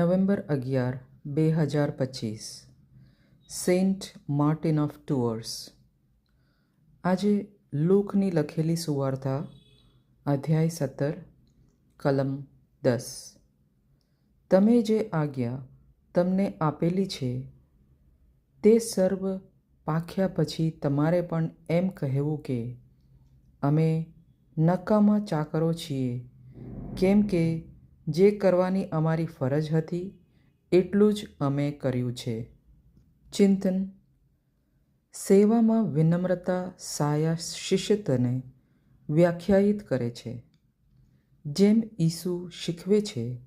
November અગિયાર, બે હજાર પચીસ. Saint Martin of Tours. આજે લૂકની લખેલી સુવાર્તા, અધ્યાય સત્તર, કલમ દસ. તમે જે આજ્ઞા તમને આપેલી છે, તે સર્વ પાખ્યા પછી તમારે પણ એમ કહેવું કે, અમે નકામા ચાકરો છીએ. કેમ કે જે કરવાની અમારી ફરજ હતી, એટલું જ અમે કર્યું છે. ચિંતન. સેવામાં વિનમ્રતા સાયા શિષ્યતને વ્યાખ્યાયિત કરે છે. જેમ ઈસુ શીખવે છે,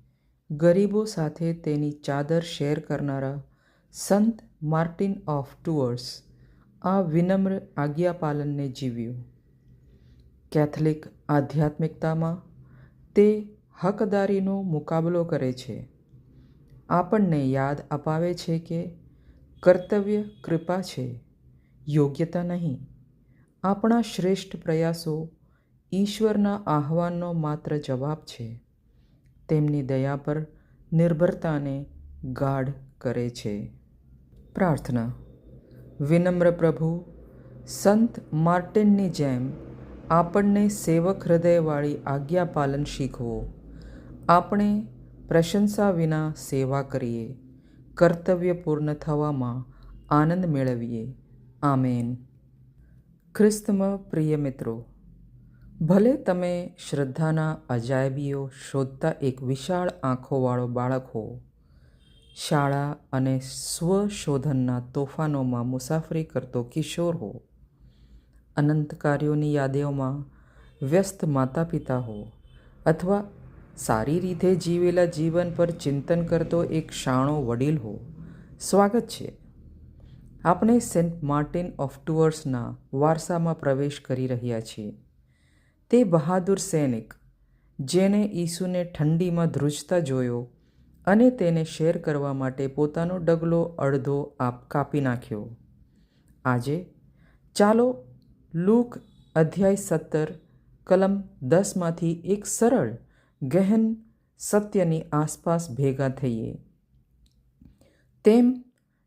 ગરીબો સાથે તેની ચાદર શેર કરનારા સંત માર્ટિન ઓફ ટુઅર્સ આ વિનમ્ર આજ્ઞાપાલનને જીવ્યું. કેથલિક આધ્યાત્મિકતામાં તે હકદારીનો મુકાબલો કરે છે. આપણને યાદ અપાવે છે કે કર્તવ્ય કૃપા છે, યોગ્યતા નહીં. આપણા શ્રેષ્ઠ પ્રયાસો ઈશ્વરના આહ્વાનનો માત્ર જવાબ છે. તેમની દયા પર નિર્ભરતાને ગાઢ કરે છે. પ્રાર્થના. વિનમ્ર પ્રભુ, સંત માર્ટિનની જેમ આપણને સેવક હૃદયવાળી આજ્ઞાપાલન શીખવો. આપણે પ્રશંસા વિના સેવા કરીએ, કર્તવ્ય પૂર્ણ થવામાં આનંદ મેળવીએ. આમેન. ખ્રિસ્તમાં પ્રિય મિત્રો, ભલે તમે શ્રદ્ધાના અજાયબીઓ શોધતા એક વિશાળ આંખોવાળો બાળક હો, શાળા અને સ્વશોધનના તોફાનોમાં મુસાફરી કરતો કિશોર હો, અનંત કાર્યોની યાદીઓમાં વ્યસ્ત માતા પિતા હો અથવા સારી રીતે જીવેલા જીવન પર ચિંતન કરતો એક શાણો વડીલ હો. સ્વાગત છે. આપણે સેન્ટ માર્ટિન ઓફ ટુઅર્સના વારસામાં પ્રવેશ કરી રહ્યા છીએ. તે બહાદુર સૈનિક જેને ઈસુને ઠંડીમાં ધ્રુજતા જોયો અને તેને શેર કરવા માટે પોતાનો ડગલો અડધો આપ કાપી નાખ્યો. આજે, ચાલો લૂક અધ્યાય સત્તર, કલમ દસમાંથી એક સરળ ગહેન સત્યની આસપાસ ભેગા થઈએ. તેમ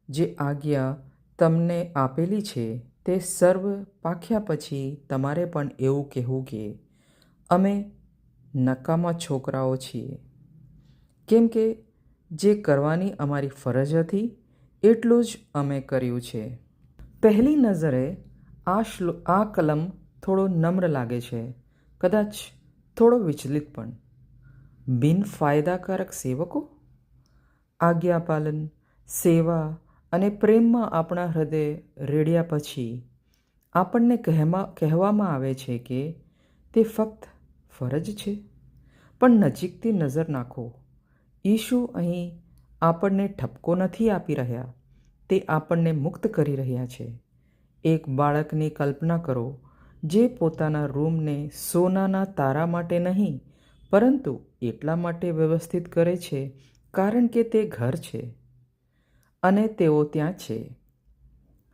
જે આજ્ઞા તમને આપેલી છે તે સર્વ પાખ્યા પછી તમારે પણ એવું કહેવું કે અમે નકામા છોકરાઓ છીએ. કેમ કે જે કરવાની અમારી ફરજ હતી એટલું જ અમે કર્યું છે. પહેલી નજરે આ શ્લો, આ કલમ થોડો નમ્ર લાગે છે. કદાચ થોડો વિચલિત પણ. બિનફાયદાકારક સેવકો? આજ્ઞાપાલન, સેવા અને પ્રેમમાં આપણા હૃદય રેડ્યા પછી આપણને કહેમાં, કહેવામાં આવે છે કે તે ફક્ત ફરજ છે. પણ નજીકથી નજર નાખો. ઈશુ અહીં આપણને ઠપકો નથી આપી રહ્યા. તે આપણને મુક્ત કરી રહ્યા છે. એક બાળકની કલ્પના કરો જે પોતાના રૂમને સોનાના તારા માટે નહીં પરંતુ એટલા માટે વ્યવસ્થિત કરે છે કારણ કે તે ઘર છે અને તેઓ ત્યાં છે.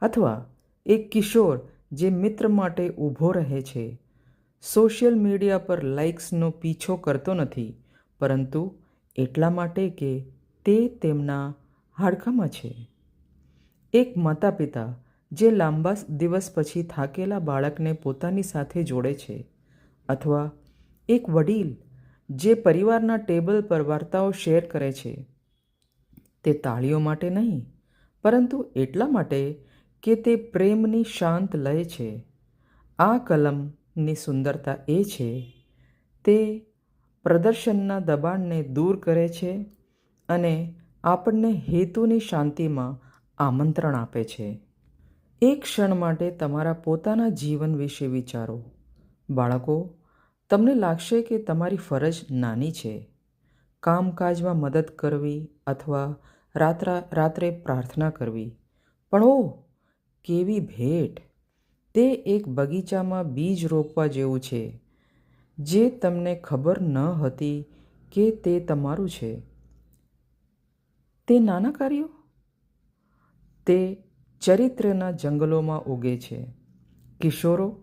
અથવા એક કિશોર જે મિત્ર માટે ઊભો રહે છે. સોશિયલ મીડિયા પર લાઇક્સનો પીછો કરતો નથી, પરંતુ એટલા માટે કે તે તેમના હાડકામાં છે. એક માતા પિતા જે લાંબા દિવસ પછી થાકેલા બાળકને પોતાની સાથે જોડે છે, અથવા એક વડીલ જે પરિવારના ટેબલ પર વાર્તાઓ શેર કરે છે. તે તાળીઓ માટે નહીં, પરંતુ એટલા માટે કે તે પ્રેમની શાંત લય છે. આ કલમની સુંદરતા એ છે, તે પ્રદર્શનના દબાણને દૂર કરે છે અને આપણને હેતુની શાંતિમાં આમંત્રણ આપે છે. એક ક્ષણ માટે તમારા પોતાના જીવન વિશે વિચારો. બાળકો તમને લાગશે કે તમારી ફરજ નાની છે. કામકાજમાં મદદ કરવી અથવા રાત્રા, રાત્રે પ્રાર્થના કરવી. પણ ઓ કેવી ભેટ. તે એક બગીચામાં બીજ રોપવા જેવું છે. જે તમને ખબર ન હતી કે તે તમારું છે. તે નાના કાર્યો? તે ચરિત્રના જંગલોમાં ઉગે છે. કિશોરો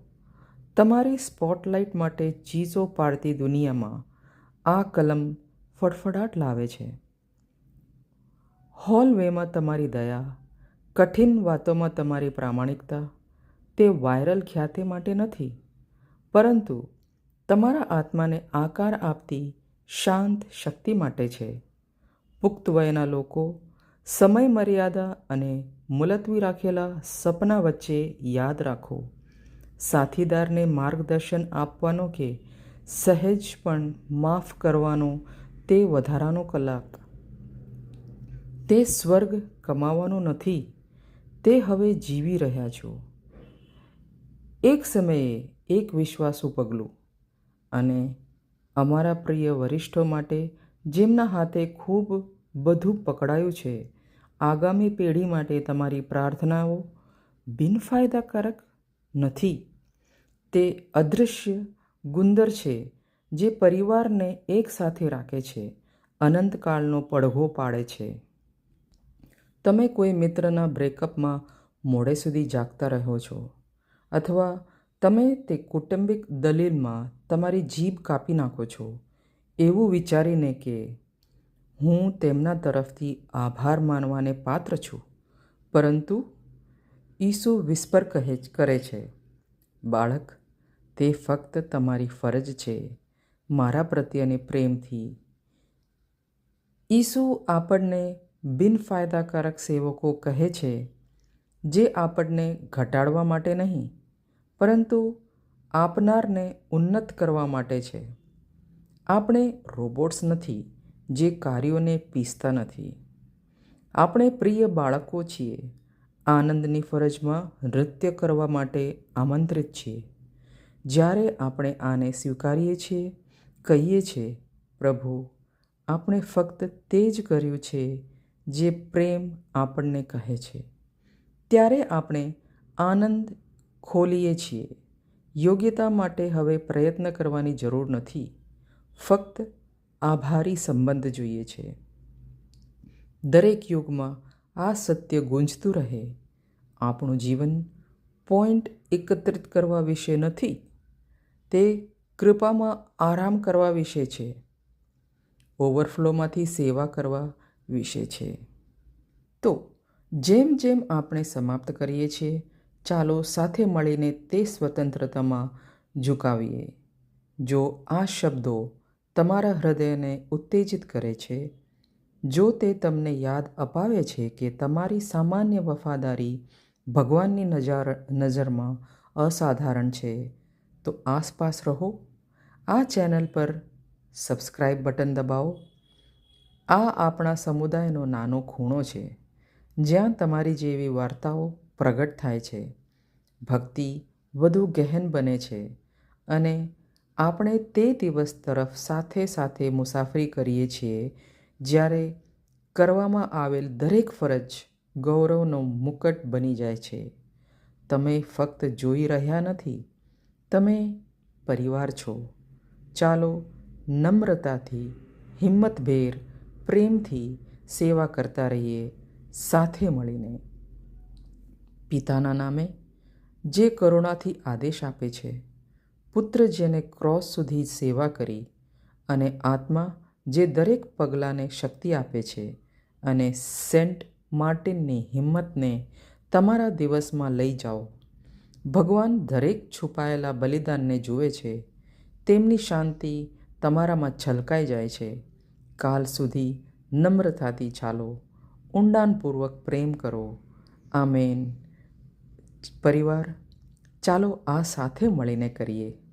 તમારી સ્પોટલાઇટ માટે ચીસો પાડતી દુનિયામાં આ કલમ ફડફડાટ લાવે છે. હોલવેમાં તમારી દયા, કઠિન વાતોમાં તમારી પ્રામાણિકતા, તે વાયરલ ખ્યાતિ માટે નથી, પરંતુ તમારા આત્માને આકાર આપતી શાંત શક્તિ માટે છે. પુખ્ત વયના લોકો, સમય મર્યાદા અને મુલતવી રાખેલા સપના વચ્ચે યાદ રાખો. સાથીદારને માર્ગદર્શન આપવાનો કે સહેજ પણ માફ કરવાનો તે વધારાનો કલાક. તે સ્વર્ગ કમાવાનો નથી, તે હવે જીવી રહ્યા છો. એક સમયે એક વિશ્વાસુ પગલું અને અમારા પ્રિય વરિષ્ઠો માટે જેમના હાથે ખૂબ બધું પકડાયું છે, આગામી પેઢી માટે તમારી પ્રાર્થનાઓ બિનફાયદાકારક નથી. તે અદૃશ્ય ગુંદર છે જે પરિવારને એકસાથે રાખે છે, અનંતકાળનો પડઘો પાડે છે. તમે કોઈ મિત્રના બ્રેકઅપમાં મોડે સુધી જાગતા રહો છો અથવા તમે તે કૌટુંબિક દલીલમાં તમારી જીભ કાપી નાખો છો એવું વિચારીને કે હું તેમના તરફથી આભાર માનવાને પાત્ર છું, પરંતુ ઈસુ વિસ્પર કહે કરે છે, બાળક, તે ફક્ત તમારી ફરજ છે, મારા પ્રત્યેને પ્રેમથી. ઈસુ આપણને બિનફાયદાકારક સેવકો કહે છે, જે આપણને ઘટાડવા માટે નહીં, પરંતુ આપનારને ઉન્નત કરવા માટે છે. આપણે રોબોટ્સ નથી, જે કાર્યોને પીસતા નથી. આપણે પ્રિય બાળકો છીએ આનંદની ફરજમાં નૃત્ય કરવા માટે આમંત્રિત છીએ. જ્યારે આપણે આને સ્વીકારીએ છીએ, કહીએ છીએ, પ્રભુ, આપણે ફક્ત તે જ કર્યું છે જે પ્રેમ આપણને કહે છે. ત્યારે આપણે આનંદ ખોલીએ છીએ. યોગ્યતા માટે હવે પ્રયત્ન કરવાની જરૂર નથી. ફક્ત આભારી સંબંધ જોઈએ છે. દરેક યુગમાં આ સત્ય ગુંજતું રહે. આપણું જીવન પોઈન્ટ એકત્રિત કરવા વિશે નથી, તે કૃપામાં આરામ કરવા વિશે છે. ઓવરફ્લોમાંથી સેવા કરવા વિશે છે. તો, જેમ જેમ આપણે સમાપ્ત કરીએ છીએ, ચાલો સાથે મળીને તે સ્વતંત્રતામાં ઝુકાવીએ. જો આ શબ્દો તમારા હૃદયને ઉત્તેજિત કરે છે જો તે તમને યાદ અપાવે છે કે તમારી સામાન્ય વફાદારી ભગવાનની નજર, નજરમાં અસાધારણ છે, તો આસપાસ રહો. આ ચેનલ પર સબસ્ક્રાઈબ બટન દબાવો. આ આપણા સમુદાયનો નાનો ખૂણો છે, જ્યાં તમારી જેવી વાર્તાઓ પ્રગટ થાય છે, ભક્તિ વધુ ગહેન બને છે અને આપણે તે દિવસ તરફ સાથે સાથે મુસાફરી કરીએ છીએ જ્યારે કરવામાં આવેલ દરેક ફરજ ગૌરવનો મુકટ બની જાય છે. તમે ફક્ત જોઈ રહ્યા નથી, તમે પરિવાર છો. ચાલો નમ્રતાથી, હિંમતભેર, પ્રેમથી સેવા કરતા રહીએ, સાથે મળીને. પિતાના નામે જે કરુણાથી આદેશ આપે છે, પુત્ર જેને ક્રોસ સુધી સેવા કરી અને આત્મા જે દરેક પગલાંને શક્તિ આપે છે અને સેન્ટ માર્ટિનની હિંમતને તમારા દિવસમાં લઈ જાઓ. ભગવાન દરેક છુપાયેલા બલિદાનને જુએ છે. તેમની શાંતિ તમારામાં છલકાઈ જાય છે. કાલ સુધી નમ્રતાથી ચાલો. ઊંડાણપૂર્વક પ્રેમ કરો. આમેન. પરિવાર, ચાલો આ સાથે મળીને કરીએ.